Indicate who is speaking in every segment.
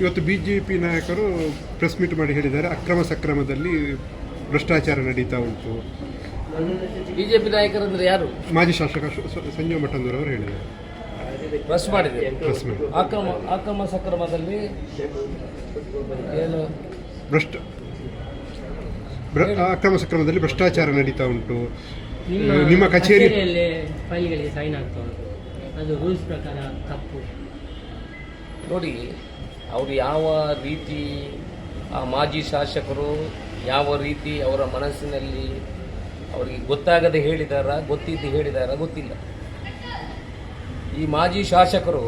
Speaker 1: ಇವತ್ತು B J P ನಾಯಕರು press meet ಮಾಡಿ ಹೇಳಿದ್ದಾರೆ. ಅಕ್ರಮ ಸಕ್ರಮದಲ್ಲಿ ಭ್ರಷ್ಟಾಚಾರ ನಡೀತಾ ಉಂಟು.
Speaker 2: ಬಿಜೆಪಿ ನಾಯಕರಂದ್ರೆ ಯಾರು?
Speaker 1: ಮಾಜಿ ಶಾಸಕ ಶ- ಸಂಜೀವ್ ಮಠಂದೂರ್ ಅವರು ಹೇಳಿದ್ದಾರೆ.
Speaker 2: ಪ್ರೆಸ್ ಮಾಡಿದೆ
Speaker 1: ಪ್ರೆಸ್ ಮೀಟ್
Speaker 2: ಅಕ್ರಮ ಅಕ್ರಮ ಸಕ್ರಮದಲ್ಲಿ ಏನು?
Speaker 1: ಭ್ರಷ್ಟ ಭ್ರ- ಅಕ್ರಮ ಸಕ್ರಮದಲ್ಲಿ ಭ್ರಷ್ಟಾಚಾರ ನಡೀತಾ ಉಂಟು. ನಿಮ್ಮ ಕಚೇರಿ
Speaker 3: ಕಚೇರಿಯಲ್ಲಿ ಫೈಲ್ಗಳಿಗೆ ಸೈನ್ ಆಗ್ತಾ ಉಂಟು. ಅದು ರೂಲ್ಸ್ ಪ್ರಕಾರ ತಪ್ಪು.
Speaker 2: ನೋಡಿ ಅವರು ಯಾವ ರೀತಿ ಆ ಮಾಜಿ ಶಾಸಕರು ಯಾವ ರೀತಿ ಅವರ ಮನಸ್ಸಿನಲ್ಲಿ ಅವರಿಗೆ ಗೊತ್ತಾಗದೆ ಹೇಳಿದಾರ, ಗೊತ್ತಿದ್ದು ಹೇಳಿದಾರ ಗೊತ್ತಿಲ್ಲ. ಈ ಮಾಜಿ ಶಾಸಕರು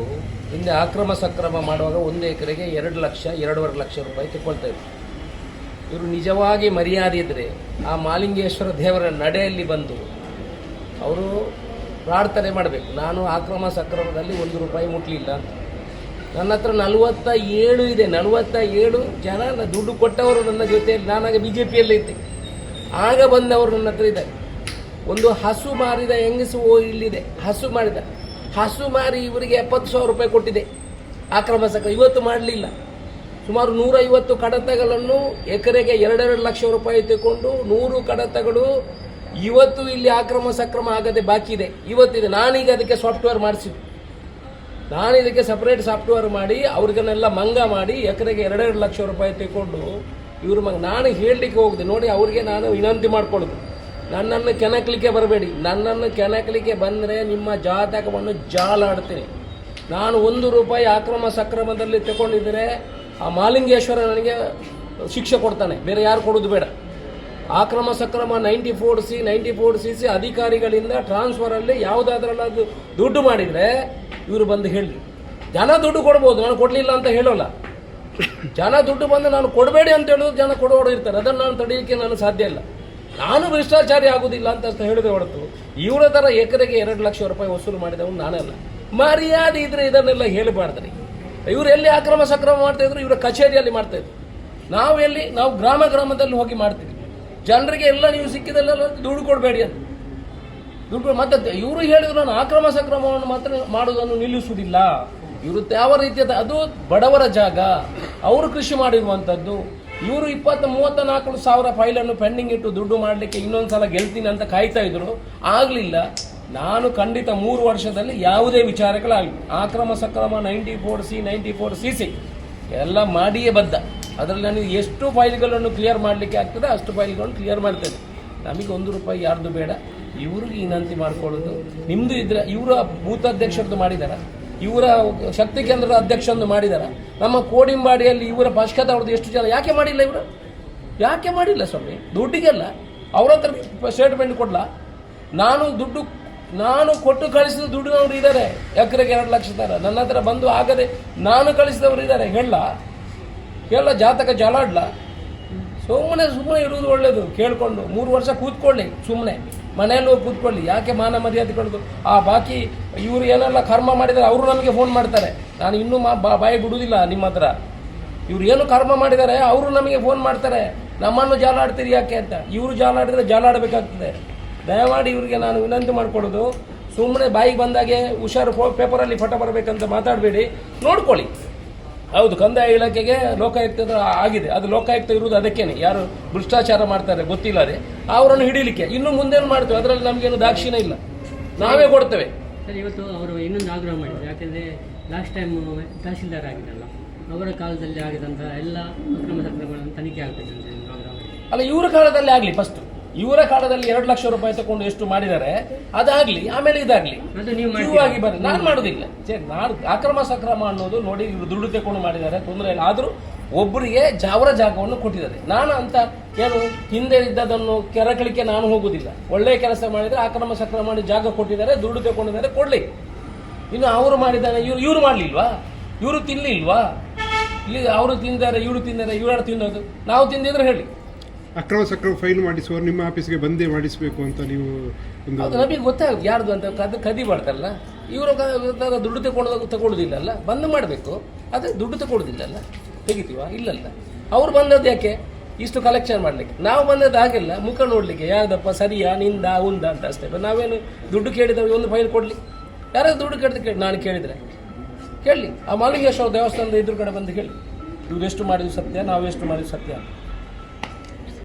Speaker 2: ಹಿಂದೆ ಅಕ್ರಮ ಸಕ್ರಮ ಮಾಡುವಾಗ ಒಂದು ಎಕರೆಗೆ ಎರಡು ಲಕ್ಷ, ಎರಡೂವರೆ ಲಕ್ಷ ರೂಪಾಯಿ ತಗೊಳ್ತಾ ಇದ್ರು. ಇವರು ನಿಜವಾಗಿ ಮರ್ಯಾದೆ ಇದ್ದರೆ ಆ ಮಾಲಿಂಗೇಶ್ವರ ದೇವರ ನಡೆಯಲ್ಲಿ ಬಂದು ಅವರು ಪ್ರಾರ್ಥನೆ ಮಾಡಬೇಕು. ನಾನು ಅಕ್ರಮ ಸಕ್ರಮದಲ್ಲಿ ಒಂದು ರೂಪಾಯಿ ಮುಟ್ಲಿಲ್ಲ ಅಂತ. ನನ್ನ ಹತ್ರ ನಲವತ್ತ ಏಳು ಇದೆ. ನಲವತ್ತ ಏಳು ಜನ ದುಡ್ಡು ಕೊಟ್ಟವರು ನನ್ನ ಜೊತೆಯಲ್ಲಿ. ನಾನಾಗ ಬಿ ಜೆ ಪಿಯಲ್ಲಿ ಇದ್ದೆ. ಆಗ ಬಂದವರು ನನ್ನ ಹತ್ರ ಇದ್ದಾರೆ. ಒಂದು ಹಸು ಮಾರಿದ ಹೆಂಗಸು ಓ ಇಲ್ಲಿದೆ. ಹಸು ಮಾಡಿದ ಹಸು ಮಾರಿ ಇವರಿಗೆ ಎಪ್ಪತ್ತು ಸಾವಿರ ರೂಪಾಯಿ ಕೊಟ್ಟಿದೆ. ಆಕ್ರಮ ಸಕ್ರ ಇವತ್ತು ಮಾಡಲಿಲ್ಲ. ಸುಮಾರು ನೂರೈವತ್ತು ಕಡತಗಳನ್ನು ಎಕರೆಗೆ ಎರಡೆರಡು ಲಕ್ಷ ರೂಪಾಯಿ ತಗೊಂಡು ನೂರು ಕಡತಗಳು ಇವತ್ತು ಇಲ್ಲಿ ಆಕ್ರಮ ಸಕ್ರಮ ಆಗದೆ ಬಾಕಿ ಇದೆ ಇವತ್ತಿದೆ. ನಾನೀಗ ಅದಕ್ಕೆ ಸಾಫ್ಟ್ವೇರ್ ಮಾಡಿಸಿದ್ದು. ನಾನು ಇದಕ್ಕೆ ಸಪರೇಟ್ ಸಾಫ್ಟ್ವೇರ್ ಮಾಡಿ ಅವ್ರಿಗನ್ನೆಲ್ಲ ಮಂಗ ಮಾಡಿ, ಎಕರೆಗೆ ಎರಡೆರಡು ಲಕ್ಷ ರೂಪಾಯಿ ತಗೊಂಡು ಇವ್ರ ಮಂಗ ನಾನು ಹೇಳಲಿಕ್ಕೆ ಹೋಗಿದೆ. ನೋಡಿ, ಅವ್ರಿಗೆ ನಾನು ವಿನಂತಿ ಮಾಡಿಕೊಳ್ಳೋದು. ನನ್ನನ್ನು ಕೆಣಕಲಿಕ್ಕೆ ಬರಬೇಡಿ. ನನ್ನನ್ನು ಕೆಣಕಲಿಕ್ಕೆ ಬಂದರೆ ನಿಮ್ಮ ಜಾತಕವನ್ನು ಜಾಲಾಡ್ತೀನಿ. ನಾನು ಒಂದು ರೂಪಾಯಿ ಅಕ್ರಮ ಸಕ್ರಮದಲ್ಲಿ ತಗೊಂಡಿದ್ದರೆ ಆ ಮಾಲಿಂಗೇಶ್ವರ ನನಗೆ ಶಿಕ್ಷೆ ಕೊಡ್ತಾನೆ. ಬೇರೆ ಯಾರು ಕೊಡೋದು ಬೇಡ. ಆಕ್ರಮ ಸಕ್ರಮ ninety four C ninety four C C ಅಧಿಕಾರಿಗಳಿಂದ ಟ್ರಾನ್ಸ್ಫರಲ್ಲಿ ಯಾವುದಾದ್ರಲ್ಲಾದ್ರೂ ದುಡ್ಡು ಮಾಡಿದರೆ ಇವರು ಬಂದು ಹೇಳಿ ಜನ ದುಡ್ಡು ಕೊಡ್ಬೋದು, ನಾನು ಕೊಡಲಿಲ್ಲ ಅಂತ ಹೇಳೋಲ್ಲ. ಜನ ದುಡ್ಡು ಬಂದು ನಾನು ಕೊಡಬೇಡಿ ಅಂತ ಹೇಳೋದು ಜನ ಕೊಡೋರು ಇರ್ತಾರೆ. ಅದನ್ನು ನಾನು ತಡೆಯೋಕ್ಕೆ ನಾನು ಸಾಧ್ಯ ಇಲ್ಲ. ನಾನು ಭ್ರಷ್ಟಾಚಾರಿ ಆಗೋದಿಲ್ಲ ಅಂತ ಅಂತ ಹೇಳಿದೆ ಹೊರತು. ಇವರ ಥರ ಎಕರೆಗೆ ಎರಡು ಲಕ್ಷ ರೂಪಾಯಿ ವಸೂಲು ಮಾಡಿದವನು ನಾನಲ್ಲ. ಮರ್ಯಾದೆ ಇದ್ರೆ ಇದನ್ನೆಲ್ಲ ಹೇಳಬಾರ್ದ್ರಿ. ಇವರು ಎಲ್ಲಿ ಅಕ್ರಮ ಸಕ್ರಮ ಮಾಡ್ತಾ ಇದ್ರು, ಇವರ ಕಚೇರಿಯಲ್ಲಿ ಮಾಡ್ತಾ ಇದ್ರು. ನಾವು ಎಲ್ಲಿ ನಾವು ಗ್ರಾಮ ಗ್ರಾಮದಲ್ಲಿ ಹೋಗಿ ಮಾಡ್ತೀವಿ. ಜನರಿಗೆ ಎಲ್ಲ ನೀವು ಸಿಕ್ಕಿದಲ್ಲೆಲ್ಲ ದುಡ್ಡು ಕೊಡಬೇಡಿ ಅಂತ. ದುಡ್ಡು ಮತ್ತೆ ಇವರು ಹೇಳಿದ್ರು ನಾನು ಆಕ್ರಮ ಸಕ್ರಮವನ್ನು ಮಾತ್ರ ಮಾಡುವುದನ್ನು ನಿಲ್ಲಿಸುವುದಿಲ್ಲ. ಇವರು ಯಾವ ರೀತಿಯ ಅದು ಬಡವರ ಜಾಗ. ಅವರು ಕೃಷಿ ಮಾಡಿರುವಂಥದ್ದು ಇವರು ಇಪ್ಪತ್ತು ಮೂವತ್ತ ನಾಲ್ಕು ಸಾವಿರ ಫೈಲನ್ನು ಪೆಂಡಿಂಗ್ ಇಟ್ಟು ದುಡ್ಡು ಮಾಡಲಿಕ್ಕೆ ಇನ್ನೊಂದು ಸಲ ಗೆಲ್ತೀನಿ ಅಂತ ಕಾಯ್ತಾ ಇದ್ರು. ಆಗಲಿಲ್ಲ. ನಾನು ಖಂಡಿತ ಮೂರು ವರ್ಷದಲ್ಲಿ ಯಾವುದೇ ವಿಚಾರಗಳಾಗಲಿ ಆಕ್ರಮ ಸಕ್ರಮ ninety four C ninety four C C ಎಲ್ಲ ಮಾಡಿಯೇ ಬದ್ಧ. ಅದರಲ್ಲಿ ನನಗೆ ಎಷ್ಟು ಫೈಲ್ಗಳನ್ನು ಕ್ಲಿಯರ್ ಮಾಡಲಿಕ್ಕೆ ಆಗ್ತದೆ ಅಷ್ಟು ಫೈಲ್ಗಳನ್ನು ಕ್ಲಿಯರ್ ಮಾಡ್ತೇನೆ. ನಮಗೆ ಒಂದು ರೂಪಾಯಿ ಯಾರ್ದು ಬೇಡ. ಇವ್ರಿಗೆ ವಿನಂತಿ ಮಾಡ್ಕೊಳ್ಳೋದು. ನಿಮ್ಮದು ಇದ್ರೆ ಇವರ ಭೂತ ಅಧ್ಯಕ್ಷರದ್ದು ಮಾಡಿದಾರ. ಇವರ ಶಕ್ತಿ ಕೇಂದ್ರದ ಅಧ್ಯಕ್ಷರದ್ದು ಮಾಡಿದಾರ. ನಮ್ಮ ಕೋಡಿಂಬಾಡಿಯಲ್ಲಿ ಇವರ ಪಶ್ಚಾತ್ ಅವ್ರದ್ದು ಎಷ್ಟು ಜನ, ಯಾಕೆ ಮಾಡಿಲ್ಲ ಇವರು? ಯಾಕೆ ಮಾಡಿಲ್ಲ ಸ್ವಾಮಿ? ದುಡ್ಡಿಗೆಲ್ಲ. ಅವ್ರ ಹತ್ರ ಸ್ಟೇಟ್ಮೆಂಟ್ ಕೊಡ್ಲ? ನಾನು ದುಡ್ಡು, ನಾನು ಕೊಟ್ಟು ಕಳಿಸಿದ ದುಡ್ಡಿನವ್ರು ಇದ್ದಾರೆ ಎಕರೆಗೆ ಎರಡು ಲಕ್ಷ ತರ ನನ್ನ ಹತ್ರ ಬಂದು ಆಗದೆ ನಾನು ಕಳಿಸಿದವರು ಇದ್ದಾರೆ ಹೇಳ ಹೇಳ ಜಾತಕ ಜಾಲಾಡ್ಲ? ಸುಮ್ಮನೆ ಸುಮ್ಮನೆ ಇರುವುದು ಒಳ್ಳೇದು. ಕೇಳಿಕೊಂಡು ಮೂರು ವರ್ಷ ಕೂತ್ಕೊಳ್ಳಿ ಸುಮ್ಮನೆ ಮನೆಯಲ್ಲೂ ಕೂತ್ಕೊಳ್ಳಿ. ಯಾಕೆ ಮಾನ ಮರ್ಯಾದೆ ಕಳೆದು ಆ ಬಾಕಿ ಇವರು ಏನೆಲ್ಲ ಕರ್ಮ ಮಾಡಿದ್ದಾರೆ ಅವರು ನಮಗೆ ಫೋನ್ ಮಾಡ್ತಾರೆ. ನಾನು ಇನ್ನೂ ಮಾ ಬಾಯಿ ಬಿಡುವುದಿಲ್ಲ ನಿಮ್ಮ ಹತ್ರ. ಇವ್ರು ಏನು ಕರ್ಮ ಮಾಡಿದ್ದಾರೆ ಅವರು ನಮಗೆ ಫೋನ್ ಮಾಡ್ತಾರೆ. ನಮ್ಮನ್ನು ಜಾಲಾಡ್ತೀರಿ ಯಾಕೆ ಅಂತ. ಇವರು ಜಾಲಾಡಿದ್ರೆ ಜಾಲಾಡಬೇಕಾಗ್ತದೆ. ದಯಮಾಡಿ ಇವರಿಗೆ ನಾನು ವಿನಂತಿ ಮಾಡಿಕೊಡೋದು ಸುಮ್ಮನೆ ಬಾಯಿಗೆ ಬಂದಾಗೆ ಹುಷಾರು ಪೇಪರಲ್ಲಿ ಫೋಟೋ ಬರಬೇಕಂತ ಮಾತಾಡಬೇಡಿ. ನೋಡ್ಕೊಳ್ಳಿ. ಹೌದು ಕಂದಾಯ ಇಲಾಖೆಗೆ ಲೋಕಾಯುಕ್ತ ಆಗಿದೆ. ಅದು ಲೋಕಾಯುಕ್ತ ಇರುವುದು ಅದಕ್ಕೇನೆ. ಯಾರು ಭ್ರಷ್ಟಾಚಾರ ಮಾಡ್ತಾರೆ ಗೊತ್ತಿಲ್ಲದೆ ಅವರನ್ನು ಹಿಡಿಲಿಕ್ಕೆ. ಇನ್ನು ಮುಂದೇನು ಮಾಡ್ತೇವೆ? ಅದರಲ್ಲಿ ನಮಗೇನು ದಾಕ್ಷಿಣ್ಯ ಇಲ್ಲ. ನಾವೇ ಕೊಡ್ತೇವೆ.
Speaker 3: ಸರ್ ಇವತ್ತು ಅವರು ಇನ್ನೊಂದು ಆಗ್ರಹ ಮಾಡಿದ್ರು ಯಾಕೆಂದರೆ ಲಾಸ್ಟ್ ಟೈಮ್ ತಹಸೀಲ್ದಾರ್ ಆಗಿದ್ದಲ್ಲ ಅವರ ಕಾಲದಲ್ಲಿ ಆಗಿದಂಥ ಎಲ್ಲ ಅಕ್ರಮ ಸಕ್ರಮಗಳನ್ನು ತನಿಖೆ ಆಗಬೇಕಂತ
Speaker 2: ಅಲ್ಲ ಇವರ ಕಾಲದಲ್ಲಿ ಆಗಲಿ ಫಸ್ಟ್ ಇವರ ಕಾಲದಲ್ಲಿ ಎರಡು ಲಕ್ಷ ರೂಪಾಯಿ ತಗೊಂಡು ಎಷ್ಟು ಮಾಡಿದ್ದಾರೆ ಅದಾಗ್ಲಿ ಆಮೇಲೆ ಇದಾಗ್ಲಿ. ಆಗಿ ಬರ್ರಿ ನಾನು ಮಾಡೋದಿಲ್ಲ. ನಾಡು ಅಕ್ರಮ ಸಕ್ರಮ ಅನ್ನೋದು ನೋಡಿ ಇವರು ದುಡ್ಡು ತಗೊಂಡು ಮಾಡಿದ್ದಾರೆ ತೊಂದರೆ ಇಲ್ಲ. ಆದರೂ ಒಬ್ಬರಿಗೆ ಜಾವರ ಜಾಗವನ್ನು ಕೊಟ್ಟಿದ್ದಾರೆ. ನಾನು ಅಂತ ಏನು ಹಿಂದೆ ಇದ್ದದನ್ನು ಕೆರಕಳಿಕೆ ನಾನು ಹೋಗುದಿಲ್ಲ. ಒಳ್ಳೆ ಕೆಲಸ ಮಾಡಿದ್ರೆ ಅಕ್ರಮ ಸಕ್ರಮ ಮಾಡಿ ಜಾಗ ಕೊಟ್ಟಿದ್ದಾರೆ ದುಡ್ಡು ತಗೊಂಡಿದ್ದಾರೆ ಕೊಡ್ಲಿ. ಇನ್ನು ಅವರು ಮಾಡಿದ್ದಾನೆ ಇವ್ರು ಇವ್ರು ಮಾಡ್ಲಿಲ್ವಾ? ಇವರು ತಿನ್ಲಿಲ್ವಾ? ಇಲ್ಲಿ ಅವರು ತಿಂದಾರೆ ಇವರು ತಿಂದಾರೆ ಇವ್ರು ತಿನ್ನೋದು? ನಾವು ತಿಂದಿದ್ರೆ ಹೇಳಿ.
Speaker 1: ಅಕ್ರಮ ಸಕ್ರಮ ಫೈಲ್ ಮಾಡಿಸುವ ನಿಮ್ಮ ಆಫೀಸ್ಗೆ ಬಂದೇ ಮಾಡಿಸಬೇಕು ಅಂತ ನೀವು
Speaker 2: ಅದು ನಮಗೆ ಗೊತ್ತಾಗುತ್ತೆ ಯಾರ್ದು ಅಂತ ಕದ್ ಕದಿ ಮಾಡ್ತಾರಲ್ಲ? ಇವರು ದುಡ್ಡು ತಗೊಳ್ಳೋದಕ್ಕೆ ತಗೊಳ್ಳೋದಿಲ್ಲ ಅಲ್ಲ ಬಂದ್ ಮಾಡಬೇಕು. ಅದೇ ದುಡ್ಡು ತಗೊಳ್ಳೋದಿಲ್ಲಲ್ಲ ತೆಗಿತೀವ? ಇಲ್ಲಲ್ಲ. ಅವ್ರು ಬಂದದ್ದು ಯಾಕೆ? ಇಷ್ಟು ಕಲೆಕ್ಷನ್ ಮಾಡಲಿಕ್ಕೆ. ನಾವು ಬಂದದ್ದು ಹಾಗೆಲ್ಲ ಮುಖ ನೋಡಲಿಕ್ಕೆ ಯಾವ್ದಪ್ಪ ಸರಿಯಾ, ನಿಂದ, ಉಂದ ಅಂತ ಅಷ್ಟೇ. ನಾವೇನು ದುಡ್ಡು ಕೇಳಿದವ್ರಿಗೆ ಒಂದು ಫೈಲ್ ಕೊಡಲಿ? ಯಾರಾದ್ರು ದುಡ್ಡು ಕೇಳಿದ ಕೇಳಿ. ನಾನು ಕೇಳಿದ್ರೆ. ಕೇಳಿ. ಆ ಮಾಲಿಂಗೇಶ್ವರ ದೇವಸ್ಥಾನದ ಇದ್ರ ಕಡೆ ಬಂದು ಕೇಳಿ. ಎಷ್ಟು ಮಾಡಿದ್ರು ಸತ್ಯ, ನಾವು ಎಷ್ಟು ಮಾಡಿದ್ರು ಸತ್ಯ